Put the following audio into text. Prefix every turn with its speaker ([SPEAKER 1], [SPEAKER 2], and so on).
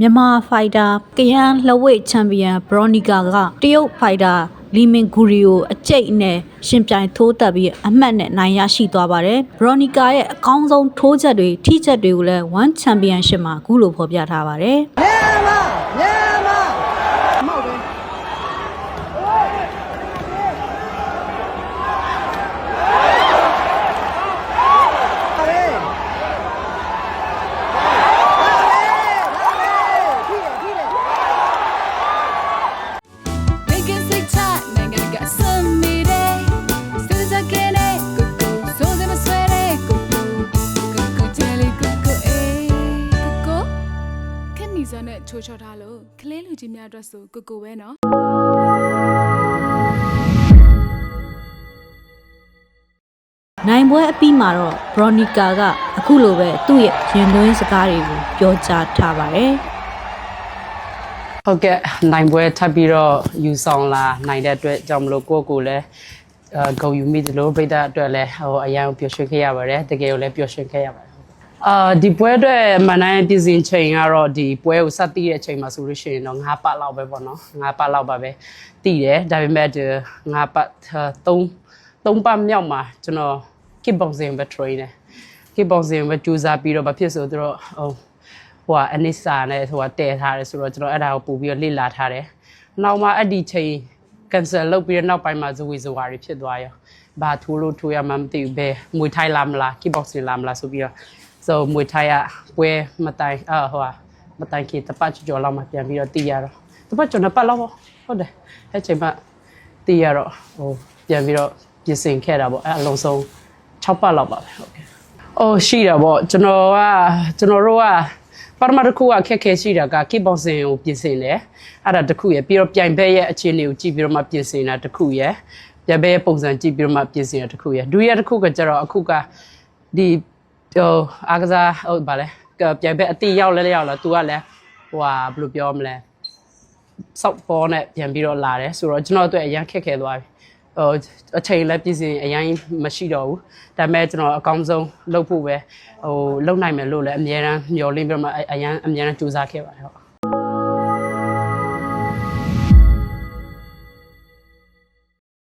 [SPEAKER 1] မြန်မာဖိုက်တာကယန်းလှဝိတ်ချန်ပီယံဘရောနီကာကတရုတ်ဖိုက်တာလီမင်ဂူရီကိုအကျိတ်နဲ့ရှင်ပြိုင်ထိုးတက်ပြီးအမှတ်နဲ့နိုင်ရရှိသွားပါတယ်ဘရောနီကာရဲ့အကောင်းဆုံးထိုးချက်တွေထိချက်တွေကိုလည်း1 Championship မှာအခုလိုဖော်ပြထားပါတယ်
[SPEAKER 2] ခက်နီစနဲ့ချိုးချော်ထားလို့ကလေးလူကြီးများအတွက်ဆိုကိုကိုပဲနော်
[SPEAKER 1] နိုင်ပွဲအပြီးမှာတော့ဘရောနီကာကအခုလိုပဲသူ့ရဲ့ရင်သွင်းစကားတွေကိုပြောကြားထားပါတယ်
[SPEAKER 3] ဟုတ်ကဲ့နိုင်ပွဲထပ်ပြီးတော့ယူဆောင်လာနိုင်တဲ့အတွက်ကြောင့်မလို့ကိုယ့်ကိုယ်လည်းအဲဂုံယူမိသလိုပိတ်တဲ့အတွက်လည်းဟိုအရန်ပျော်ရွှင်ခဲ့ရပါတယ်တကယ်ကိုလည်းပျော်ရွှင်ခဲ့ရပါတယ် အာဒီပွဲအတွက်မန်နိုင်ပြည်စင်ချိန်ကတော့ဒီပွဲကိုစတင်တဲ့အချိန်မှာဆိုလို့ရှိရင်တော့9ပတ်လောက်ပဲပေါ့နော်9ပတ်လောက်ပါပဲတည်တယ်ဒါပေမဲ့ဒီ9ပတ်3 3ပတ်မြောက်မှာကျွန်တော် kickboxing ပဲ train တယ် kickboxing ပဲကြိုးစားပြီးတော့ဘာဖြစ်ဆိုတော့ဟိုဟိုကအနစ်စာနဲ့ဟိုကတည်ထားတယ်ဆိုတော့ကျွန်တော်အဲ့ဒါကိုပို့ပြီးတော့လေ့လာထားတယ်။နောက်မှအဲ့ဒီချိန် cancel လုပ်ပြီးတော့နောက်ပိုင်းမှာဇဝေဇဝါတွေဖြစ်သွားရော။ဘာထိုးလို့ထိုးရမှမသိဘူးပဲမွေထိုင်လာမလား kickboxing လာမလားဆိုပြီးတော့ so မွေထိုင်ရပွဲမတိုင်အာဟိုကမတိုင်ခေတပတ်ကျော်လောက်မှပြန်ပြီးတော့တည်ရတော့တပတ်ကျော်နှစ်ပတ်လောက်ပေါ့ဟုတ်တယ်အဲ့ချိန်မှတည်ရတော့ဟိုပြန်ပြီးတော့ပြင်ဆင်ခဲ့တာပေါ့အဲ့အလုံးစုံ6ပတ်လောက်ပါပဲဟုတ်ကဲ့။အော်ရှိတာပေါ့ကျွန်တော်ကကျွန်တော်တို့ကပထမတစ်ခုကခက်ခဲရှိတာက kickboxing ကိုပြင်ဆင်တယ်။အဲ့ဒါတစ်ခုရယ်ပြီးတော့ပြိုင်ဘက်ရဲ့အခြေအနေကိုကြည့်ပြီးတော့မှပြင်ဆင်တာတစ်ခုရယ်ပြိုင်ဘက်ရဲ့ပုံစံကြည့်ပြီးတော့မှပြင်ဆင်တာတစ်ခုရယ်ဒုတိယတစ်ခုကကျတော့အခုကဒီ ဟိုအားကစားဟုတ်ပါလေကပြိုင်ဘက်အတိရောက်လဲလဲရောက်လာ तू ကလည်းဟိုဟာဘယ်လိုပြောမလဲစောက်ပေါ်နဲ့ပြန်ပြီးတော့လာတယ်ဆိုတော့ကျွန်တော်အတွက်အရင်ခက်ခဲသွားပြီဟိုအချိန်လည်းပြည်စင်အရင်မရှိတော့ဘူးဒါပေမဲ့ကျွန်တော်အကောင်းဆုံးလုပ်ဖို့ပဲဟိုလုပ်နိုင်မယ်လို့လည်းအများရန်မျှော်လင့်ပြီးတော့မှအရင်အများရန်ကြိုးစားခဲ့ပါတယ်ဟုတ်